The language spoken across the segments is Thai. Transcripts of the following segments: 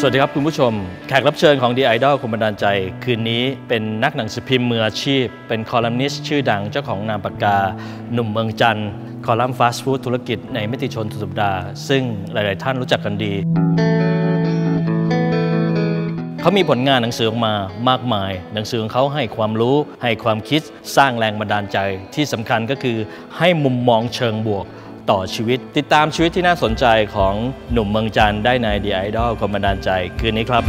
สวัสดีครับคุณผู้ชม แขกรับเชิญของ The Idol คุณบันดาลใจ คืนนี้เป็นนักหนังสือพิมพ์มืออาชีพ เป็นคอลัมนิสต์ชื่อดังเจ้าของนามปากกา หนุ่มเมืองจันทร์คอลัมน์ฟาสต์ฟู้ดธุรกิจในมิติชนสุดสัปดาห์ซึ่งหลาย ๆ ท่านรู้จักกันดี เขามีผลงานหนังสือออกมามากมาย หนังสือของเขาให้ความรู้ให้ความคิดสร้างแรงบันดาลใจที่สำคัญก็คือให้มุมมองเชิงบวก ต่อชีวิต ติดตามชีวิตที่น่าสนใจของหนุ่มเมืองจันได้ใน The Idol ความบันดาลใจคืนนี้ครับ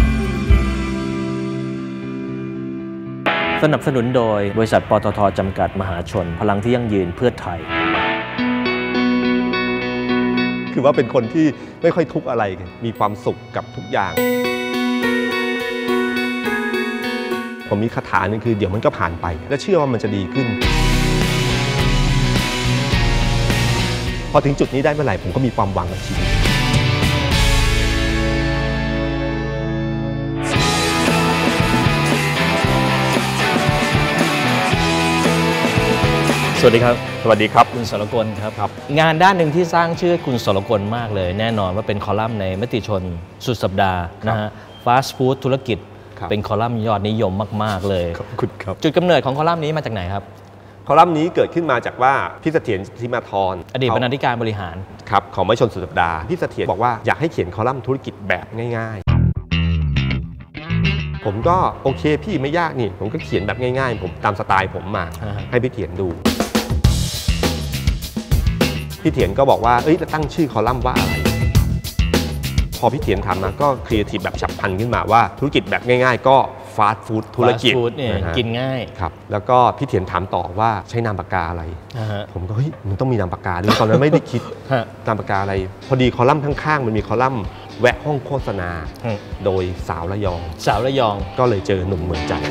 สนับสนุนโดยบริษัทปตทจำกัดมหาชน พลังที่ยั่งยืนเพื่อไทย คือว่าเป็นคนที่ไม่ค่อยทุกข์อะไร มีความสุขกับทุกอย่าง ผมมีคาถาหนึงคือเดี๋ยวมันก็ผ่านไป และเชื่อว่ามันจะดีขึ้น อถึงจุดนี้ได้เมื่อไหร่ผมก็มีความหวังกับชีวิตสวัสดีครับ สวัสดีครับ คุณสรกลครับครับ งานด้านหนึ่งที่สร้างชื่อคุณสรกลมากเลย แน่นอนว่าเป็นคอลัมน์ในมติชนสุดสัปดาห์นะฮะฟาสต์ฟู้ดธุรกิจครับเป็นคอลัมน์ยอดนิยมมาก ๆ เลย ขอบคุณครับ จุดกำเนิดของคอลัมน์นี้มาจากไหนครับ คอลัมน์นี้เกิดขึ้นมาจากว่าพี่เสถียรทิมาธรอดีตบรรณาธิการบริหารครับของไม่ชนสุดสัปดาห์พี่เสถียรบอกว่าอยากให้เขียนคอลัมน์ธุรกิจแบบง่ายๆผมก็โอเคพี่ไม่ยากนี่ ผมก็เขียนแบบง่ายๆ ผมตามสไตล์ผมมาอ่าฮะให้พี่เถียนดู พี่เถียนก็บอกว่าเอ้ยจะตั้งชื่อคอลัมน์ว่าอะไร พอพี่เถียนถามมาก็ครีเอทีฟแบบฉับพลันขึ้นมาว่าธุรกิจแบบง่าย ๆ ก็ ฟาสต์ฟู้ดธุรกิจฟาสต์ฟู้ดเนี่ยะฮะกินง่าย ครับแล้วก็พี่เถียนถามต่อว่าใช้นามปากกาอะไรนะฮะ ผมก็เฮ้ยมันต้องมีนามปากกาด้วยตอนนั้นไม่ได้คิด ฮะ นามปากกาอะไร พอดีคอลัมน์ข้างๆ มันมีคอลัมน์แวะห้องโฆษณา อืมโดยสาวระยอง สาวระยอง ก็เลยเจอหนุ่มเมืองจันทร์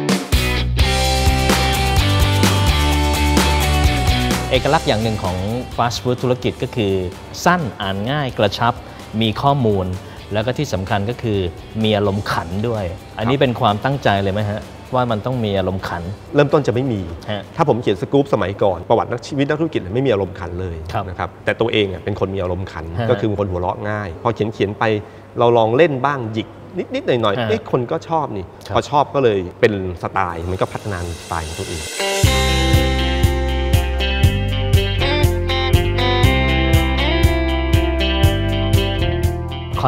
เอกลักษณ์อย่างหนึ่งของฟาสต์ฟู้ดธุรกิจก็คือ สั้นอ่านง่ายกระชับมีข้อมูล แล้วก็ที่สำคัญก็คือมีอารมณ์ขันด้วย อันนี้เป็นความตั้งใจเลยไหมฮะว่ามันต้องมีอารมณ์ขัน เริ่มต้นจะไม่มีฮะถ้าผมเขียนสกู๊ปสมัยก่อนประวัตินักชีวิตนักธุรกิจไม่มีอารมณ์ขันเลยครับนะครับแต่ตัวเองอะเป็นคนมีอารมณ์ขันฮะก็คือเป็นคนหัวเราะง่าย พอเขียนเขียนๆไปเราลองเล่นบ้างหยิกนิดๆหน่อยฮะๆเอ๊ะคนก็ชอบนี่ครับพอชอบก็เลยเป็นสไตล์มันก็พัฒนาสไตล์ของตัวเอง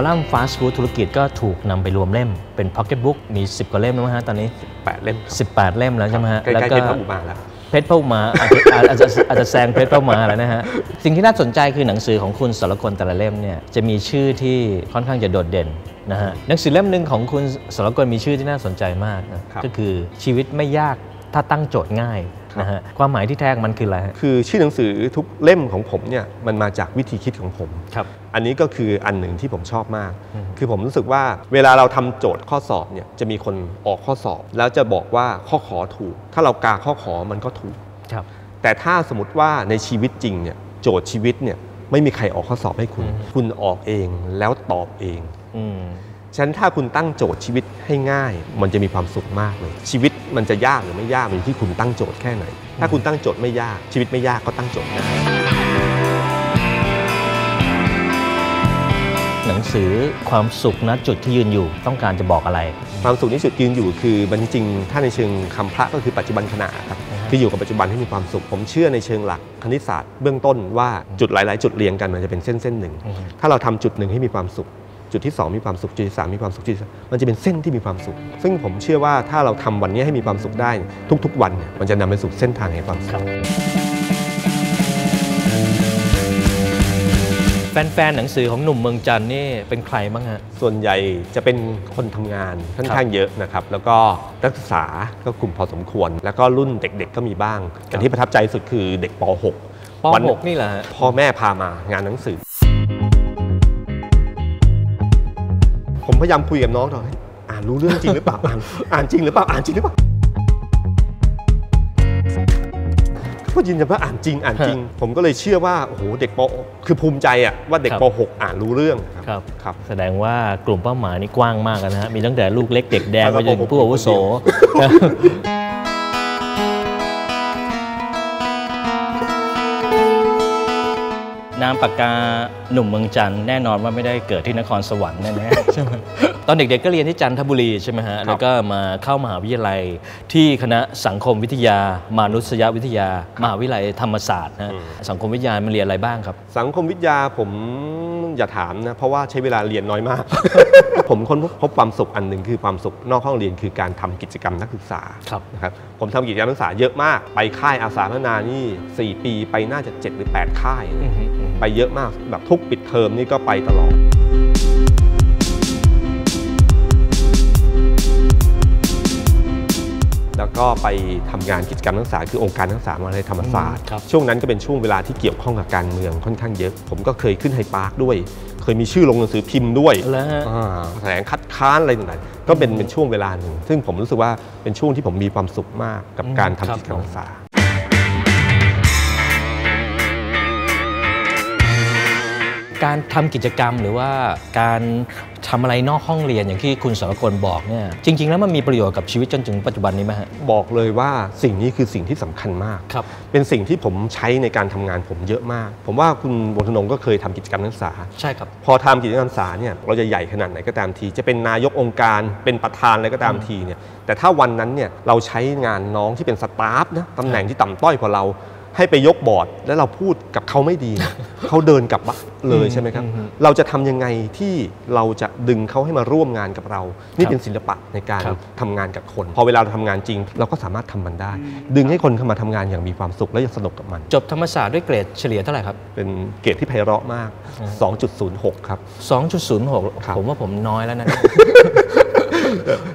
ลัมน์ฟาสต์ฟู้ดธุรกิจก็ถูกนำไปรวมเล่มเป็นพ็อกเก็ตบุ๊กมี 10 กว่าเล่มแล้วมั้งฮะตอนนี้แปดเล่มครับ18 เล่มแล้วใช่ไหมฮะใกล้แล้วๆก็เพชรพระอุมาแล้ว เพชรเป้ามาอาจจะอาจจะอาจจะแซงเพชรเป้ามาแล้วนะฮะ สิ่งที่น่าสนใจคือหนังสือของคุณสรกลแต่ละเล่มเนี่ยจะมีชื่อที่ค่อนข้างจะโดดเด่นนะฮะหนังสือเล่มหนึ่งของคุณสรกลมีชื่อที่น่าสนใจมากนะครับ ก็คือชีวิตไม่ยากถ้าตั้งโจทย์ง่าย นะฮะความหมายที่แท้ของมันคืออะไรฮะคือชื่อหนังสือทุกเล่มของผมเนี่ยมันมาจากวิธีคิดของผมครับอันนี้ก็คืออันหนึ่งที่ผมชอบมาก คือผมรู้สึกว่าเวลาเราทำโจทย์ข้อสอบเนี่ยจะมีคนออกข้อสอบ แล้วจะบอกว่าข้อขอถูก ถ้าเรากาข้อขอมันก็ถูกครับแต่ถ้าสมมติว่าในชีวิตจริงเนี่ยโจทย์ชีวิตเนี่ยไม่มีใครออกข้อสอบให้คุณอืมคุณออกเองแล้วตอบเองอืม ฉะนั้นถ้าคุณตั้งโจทย์ชีวิตให้ง่าย มันจะมีความสุขมากเลย ชีวิตมันจะยากหรือไม่ยากมันอยู่ที่คุณตั้งโจทย์แค่ไหน ถ้าคุณตั้งโจทย์ไม่ยาก ชีวิตไม่ยากก็ตั้งโจทย์ง่ายหนังสือความสุขณจุดที่ยืนอยู่ต้องการจะบอกอะไร ความสุขที่สุดยืนอยู่คือมันจริงๆถ้าในเชิงคำพระก็คือปัจจุบันขณะครับอ่าฮะคืออยู่กับปัจจุบันให้มีความสุข ผมเชื่อในเชิงหลักคณิตศาสตร์เบื้องต้นว่าจุดหลาย ๆ จุดเรียงกันมันจะเป็นเส้นเส้นๆหนึ่งอืมถ้าเราทำจุดหนึ่งให้มีความสุข จุดที่ 2 มีความสุขจุดที่3มีความสุขจุดที่สี่มันจะเป็นเส้นที่มีความสุข ซึ่งผมเชื่อว่าถ้าเราทำวันนี้ให้มีความสุขได้ ทุกๆ วันเนี่ยมันจะนำไปสู่เส้นทางแห่งความสุขแฟนๆ หนังสือของหนุ่มเมืองจันทร์นี่เป็นใครบ้างฮะ ส่วนใหญ่จะเป็นคนทำงานค่อนข้างเยอะนะครับ แล้วก็นักศึกษาก็กลุ่มพอสมควร แล้วก็รุ่นเด็กๆ ก็มีบ้างแต่ที่ประทับใจสุดคือเด็กป .6 ปวัน .6 นี่แหละฮะพ่อแม่พามางานหนังสือ ผมพยายามคุยกับน้องหน่อยอ่านรู้เรื่องจริงหรือเปล่าอ่านอ่านจริงหรือเปล่าอ่านจริงหรือเปล่าก็ยืนยันว่าอ่านจริงอ่านจริง ผมก็เลยเชื่อว่าโอ้โหเด็กปคือภูมิใจอะว่าเด็กครับป .6 อ่านรู้เรื่องครับครับ แสดงว่ากลุ่มเป้าหมายนี่กว้างมากนะฮะมีตั้งแต่ลูกเล็กเด็กแดงแล้วก็ไปจนถึงผู้อาวุโส นามปากกาหนุ่มเมืองจันทร์แน่นอนว่าไม่ได้เกิดที่นครสวรรค์แน่ๆใช่ไหมตอนเด็กๆก็เรียนที่จันทบุรีใช่ไหมฮะแล้วก็มาเข้ามหาวิทยาลัยที่คณะสังคมวิทยา มานุษยวิทยา มหาวิทยาลัยธรรมศาสตร์นะฮะสังคมวิทยามันเรียนอะไรบ้างครับ สังคมวิทยาผมอย่าถามนะเพราะว่าใช้เวลาเรียนน้อยมาก ผมค้นพบความสุขอันหนึ่งคือความสุขนอกห้องเรียนคือการทำกิจกรรมนักศึกษาครับนะครับผมทำกิจกรรมนักศึกษาเยอะมาก ไปค่ายอาสาพัฒนานี่ 4 ปีไปน่าจะ 7 หรือ 8 ค่ายอือฮึอือฮึ ไปเยอะมากแบบทุกปิดเทอมนี่ก็ไปตลอดแล้วก็ไปทำงานกิจกรรมนักศึกษาคือองค์การนักศึกษามหาวิทยาลัยธรรมศาสตร์ครับช่วงนั้นก็เป็นช่วงเวลาที่เกี่ยวข้องกับการเมืองค่อนข้างเยอะ ผมก็เคยขึ้นไฮปาร์คด้วย เคยมีชื่อลงหนังสือพิมพ์ด้วยแล้วฮะอ่าแถลงคัดค้านอะไรต่างๆก็เป็นเป็นช่วงเวลาหนึ่งซึ่งผมรู้สึกว่าเป็นช่วงที่ผมมีความสุขมากกับการทำกิจกรรมนักศึกษา การทำกิจกรรมหรือว่าการทำอะไรนอกห้องเรียนอย่างที่คุณสรกลบอกเนี่ยจริง ๆ แล้วมันมีประโยชน์กับชีวิตจนถึงปัจจุบันนี้ไหมฮะบอกเลยว่าสิ่งนี้คือสิ่งที่สำคัญมากครับเป็นสิ่งที่ผมใช้ในการทำงานผมเยอะมาก ผมว่าคุณบนทนงก็เคยทำกิจกรรมนักศึกษาใช่ครับพอทำกิจกรรมนักศึกษาเนี่ยเราจะใหญ่ขนาดไหนก็ตามที จะเป็นนายกองค์การเป็นประธานอะไรก็ตามทีเนี่ยแต่ถ้าวันนั้นเนี่ยเราใช้งานน้องที่เป็นสตาฟนะตำแหน่งที่ต่ำต้อยกว่าเรา ให้ไปยกบอร์ดแล้วเราพูดกับเขาไม่ดีเนี่ยเขาเดินกลับบ้านเลยใช่ไหมครับอืมเราจะทำยังไงที่เราจะดึงเขาให้มาร่วมงานกับเรา นี่ครับเป็นศิลปะในการครับทำงานกับคน พอเวลาเราทำงานจริง เราก็สามารถทำมันได้ ดึงให้คนเข้ามาทำงานอย่างมีความสุขและยังสนุกกับมัน จบธรรมศาสตร์ด้วยเกรดเฉลี่ยเท่าไหร่ครับ เป็นเกรดที่ไพเราะมาก 2.06 ครับ 2.06ครับผมว่าผมน้อยแล้วนะ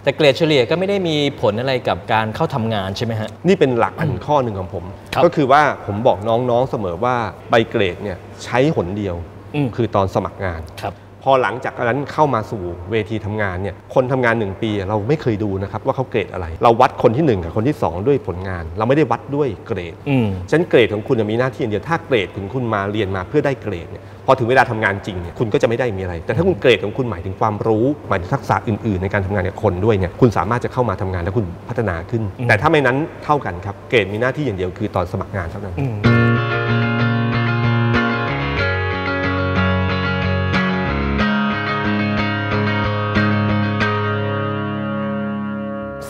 แต่เกรดเฉลี่ยก็ไม่ได้มีผลอะไรกับการเข้าทำงานใช่ไหมฮะ นี่เป็นหลักอันข้อหนึ่งของผมครับก็คือว่าผมบอกน้องๆเสมอว่าใบเกรดเนี่ยใช้หนเดียวอืมคือตอนสมัครงานครับ พอหลังจากนั้นเข้ามาสู่เวทีทำงานเนี่ยคนทำงาน 1 ปีเราไม่เคยดูนะครับว่าเขาเกรดอะไร เราวัดคนทีหนึ่1 กับคนที่ 2 ด้วยผลงาน เราไม่ได้วัดด้วยเกรดอืมฉะนันเกรดของคุณมีหน้าที่อย่างเดียวถ้าเกรดของคุณมาเรียนมาเพื่อได้เกรดเนี่ยพอถึงเวลาทำงานจริงเนี่ยคุณก็จะไม่ได้มีอะไร แต่ถ้าคุณเกรดของคุณหมายถึงความรู้หมายถึงทักษะอื่น ๆ ในการทำงานกับคนด้วยเนี่ยคุณสามารถจะเข้ามาทำงานและคุณพัฒนาขึ้นอืมแต่ถ้าไม่นั้นเท่ากันครับเกรดมีหน้าที่อย่างเดียวคือตอนสมัครงานเท่านั้น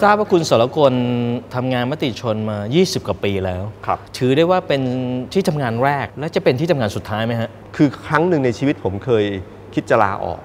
ทราบว่าคุณสรกลทำงานมติชนมา 20 กว่าปีแล้วครับ ถือได้ว่าเป็นที่ทำงานแรกและจะเป็นที่ทำงานสุดท้ายไหมฮะ คือครั้งหนึ่งในชีวิตผมเคยคิดจะลาออก